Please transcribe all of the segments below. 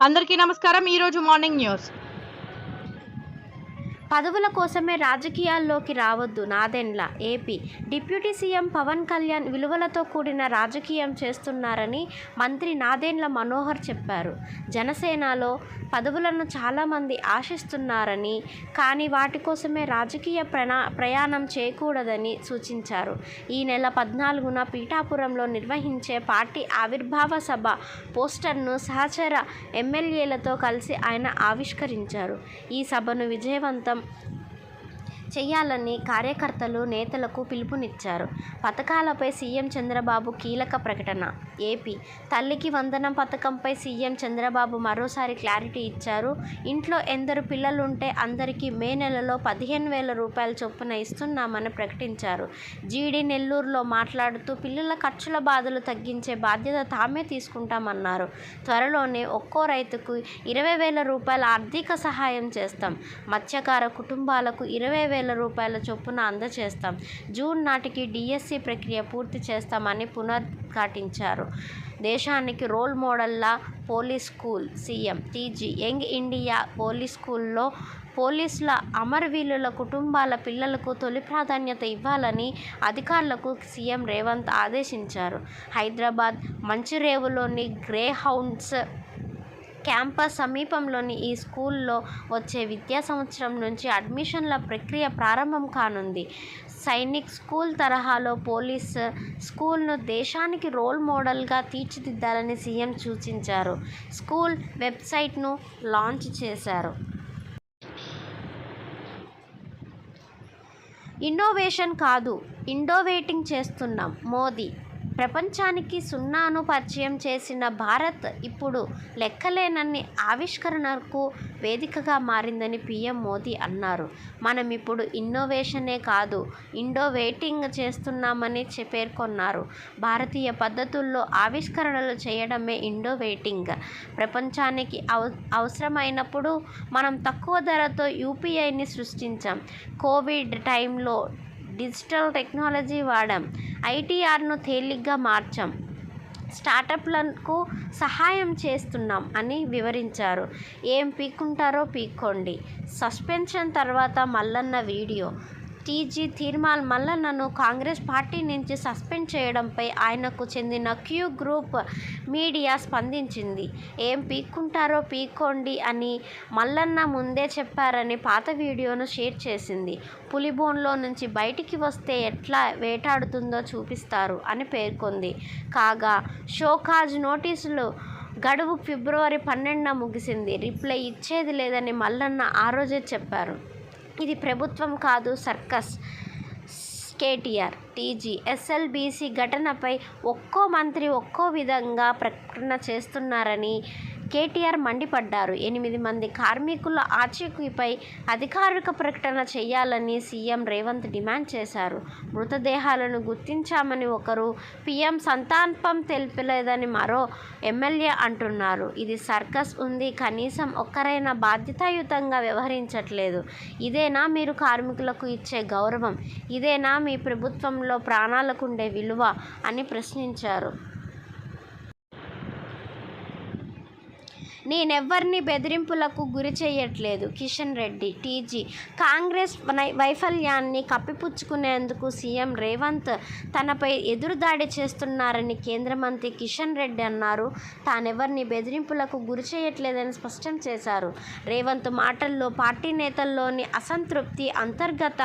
అందరికీ నమస్కారం. ఈరోజు మార్నింగ్ న్యూస్. పదవుల కోసమే రాజకీయాల్లోకి రావద్దు Nadendla. AP deputy CM Pawan Kalyan విలువలతో కూడిన రాజకీయం చేస్తున్నారని మంత్రి నాదెండ్ల మనోహర్ చెప్పారు. జనసేనలో పదవులను చాలామంది ఆశిస్తున్నారని కానీ వాటి కోసమే రాజకీయ ప్రణా ప్రయాణం చేయకూడదని సూచించారు. ఈ నెల పద్నాలుగున పీఠాపురంలో నిర్వహించే పార్టీ ఆవిర్భావ సభ పోస్టర్ను సహచర ఎమ్మెల్యేలతో కలిసి ఆయన ఆవిష్కరించారు. ఈ సభను విజయవంతం там చేయాలని కార్యకర్తలు నేతలకు పిలుపునిచ్చారు. పథకాలపై సీఎం చంద్రబాబు కీలక ప్రకటన. ఏపీ తల్లికి వందనం పథకంపై సీఎం చంద్రబాబు మరోసారి క్లారిటీ ఇచ్చారు. ఇంట్లో ఎందరు పిల్లలుంటే అందరికీ మే నెలలో పదిహేను వేల రూపాయల చొప్పున ఇస్తున్నామని ప్రకటించారు. జీడీ నెల్లూరులో మాట్లాడుతూ పిల్లల ఖర్చుల బాధలు తగ్గించే బాధ్యత తామే తీసుకుంటామన్నారు. త్వరలోనే ఒక్కో రైతుకు ఇరవై వేల రూపాయల ఆర్థిక సహాయం చేస్తాం. మత్స్యకార కుటుంబాలకు ఇరవై వేల రూపాయల చొప్పున అందజేస్తాం. జూన్ నాటికి డిఎస్సి ప్రక్రియ పూర్తి చేస్తామని పునరుద్ఘాటించారు దేశానికి role మోడల్లా police school CM TG. Young India police స్కూల్లో పోలీసుల అమరవీరుల కుటుంబాల పిల్లలకు తొలి ప్రాధాన్యత ఇవ్వాలని అధికారులకు సీఎం రేవంత్ ఆదేశించారు. హైదరాబాద్ మంచిరేవులోని గ్రే హౌండ్స్ క్యాంపస్ సమీపంలోని ఈ స్కూల్లో వచ్చే విద్యా సంవత్సరం నుంచి అడ్మిషన్ల ప్రక్రియ ప్రారంభం కానుంది. సైనిక్ స్కూల్ తరహాలో పోలీస్ స్కూల్ను దేశానికి రోల్ మోడల్గా తీర్చిదిద్దాలని సీఎం సూచించారు. స్కూల్ వెబ్సైట్ను లాంచ్ చేశారు. ఇన్నోవేషన్ కాదు ఇండోవేటింగ్ చేస్తున్నాం. మోదీ ప్రపంచానికి సున్నాను పరిచయం చేసిన భారత్ ఇప్పుడు లెక్కలేనన్ని ఆవిష్కరణకు వేదికగా మారిందని పీఎం మోదీ అన్నారు. మనం ఇప్పుడు ఇన్నోవేషనే కాదు ఇండోవేటింగ్ చేస్తున్నామని పేర్కొన్నారు. భారతీయ పద్ధతుల్లో ఆవిష్కరణలు చేయడమే ఇండోవేటింగ్ ప్రపంచానికి అవ అవసరమైనప్పుడు మనం తక్కువ ధరతో యూపీఐని సృష్టించాం. కోవిడ్ టైంలో డిజిటల్ టెక్నాలజీ వాడాం ఐటీఆర్ను తేలిగ్గా మార్చాం స్టార్టప్లకు సహాయం చేస్తున్నాం అని వివరించారు. ఏం పీక్కుంటారో పీక్కోండి. సస్పెన్షన్ తర్వాత మల్లన్న వీడియో. టీజీ తీర్మాల్ మల్లన్నను కాంగ్రెస్ పార్టీ నుంచి సస్పెండ్ చేయడంపై ఆయనకు చెందిన క్యూ గ్రూప్ మీడియా స్పందించింది. ఏం పీక్కుంటారో పీక్కోండి అని మల్లన్న ముందే చెప్పారని పాత వీడియోను షేర్ చేసింది. పులిబోన్లో నుంచి బయటికి వస్తే ఎట్లా వేటాడుతుందో చూపిస్తారు అని పేర్కొంది. కాగా షోకాజ్ నోటీసులు గడువు ఫిబ్రవరి పన్నెండున ముగిసింది. రిప్లై ఇచ్చేది లేదని మల్లన్న ఆ రోజే చెప్పారు. ఇది ప్రభుత్వం కాదు సర్కస్. కేటీఆర్ టీజీ ఎస్ఎల్బీసీ ఘటనపై ఒక్కో మంత్రి ఒక్కో విధంగా ప్రకటన చేస్తున్నారని కేటీఆర్ మండిపడ్డారు. ఎనిమిది మంది కార్మికుల ఆచూకీపై అధికారిక ప్రకటన చేయాలని సీఎం రేవంత్ డిమాండ్ చేశారు. మృతదేహాలను గుర్తించామని ఒకరు పీఎం సంతాపం తెలిపలేదని మరో ఎమ్మెల్యే అంటున్నారు. ఇది సర్కస్ ఉంది. కనీసం ఒక్కరైనా బాధ్యతాయుతంగా వ్యవహరించట్లేదు. ఇదేనా మీరు కార్మికులకు ఇచ్చే గౌరవం? ఇదేనా మీ ప్రభుత్వంలో ప్రాణాలకుండే విలువ? అని ప్రశ్నించారు. నేనెవ్వరిని బెదిరింపులకు గురి చేయట్లేదు కిషన్ రెడ్డి టీజీ. కాంగ్రెస్ వైఫల్యాన్ని కప్పిపుచ్చుకునేందుకు సీఎం రేవంత్ తనపై ఎదురుదాడి చేస్తున్నారని కేంద్ర మంత్రి కిషన్ రెడ్డి అన్నారు. తానెవరిని బెదిరింపులకు గురి చేయట్లేదని స్పష్టం చేశారు. రేవంత్ మాటల్లో పార్టీ నేతల్లోని అసంతృప్తి అంతర్గత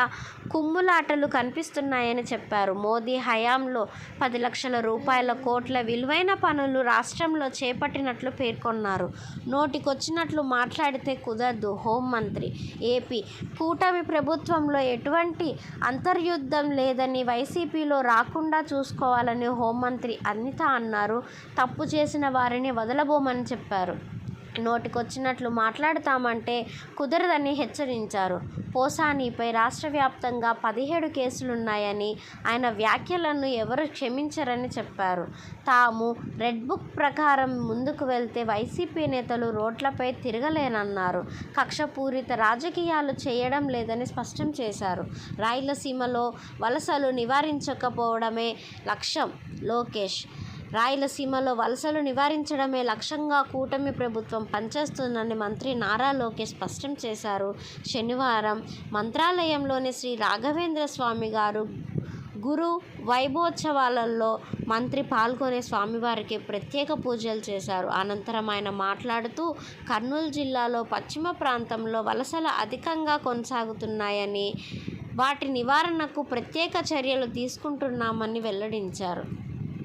కుమ్ములాటలు కనిపిస్తున్నాయని చెప్పారు. మోదీ హయాంలో పది లక్షల రూపాయల కోట్ల విలువైన పనులు రాష్ట్రంలో చేపట్టినట్లు పేర్కొన్నారు. నోటికొచ్చినట్లు మాట్లాడితే కుదరదు హోంమంత్రి. ఏపీ కూటమి ప్రభుత్వంలో ఎటువంటి అంతర్యుద్ధం లేదని వైసీపీలో రాకుండా చూసుకోవాలని హోంమంత్రి అనిత అన్నారు. తప్పు చేసిన వారిని వదలబోమని చెప్పారు. నోటికొచ్చినట్లు మాట్లాడతామంటే కుదరదని హెచ్చరించారు. పోసానీపై రాష్ట్ర వ్యాప్తంగా పదిహేడు కేసులున్నాయని ఆయన వ్యాఖ్యలను ఎవరు క్షమించరని చెప్పారు. తాము రెడ్ బుక్ ప్రకారం ముందుకు వెళ్తే వైసీపీ నేతలు రోడ్లపై తిరగలేనన్నారు. కక్షపూరిత రాజకీయాలు చేయడం లేదని స్పష్టం చేశారు. రాయలసీమలో వలసలు నివారించకపోవడమే లక్ష్యం లోకేష్. రాయలసీమలో వలసలు నివారించడమే లక్ష్యంగా కూటమి ప్రభుత్వం పనిచేస్తుందని మంత్రి నారా లోకేష్ స్పష్టం చేశారు. శనివారం మంత్రాలయంలోని శ్రీ రాఘవేంద్ర స్వామి గారు గురు వైభోత్సవాలలో మంత్రి పాల్గొనే స్వామివారికి ప్రత్యేక పూజలు చేశారు. అనంతరం ఆయన మాట్లాడుతూ కర్నూలు జిల్లాలో పశ్చిమ ప్రాంతంలో వలసలు అధికంగా కొనసాగుతున్నాయని వాటి నివారణకు ప్రత్యేక చర్యలు తీసుకుంటున్నామని వెల్లడించారు.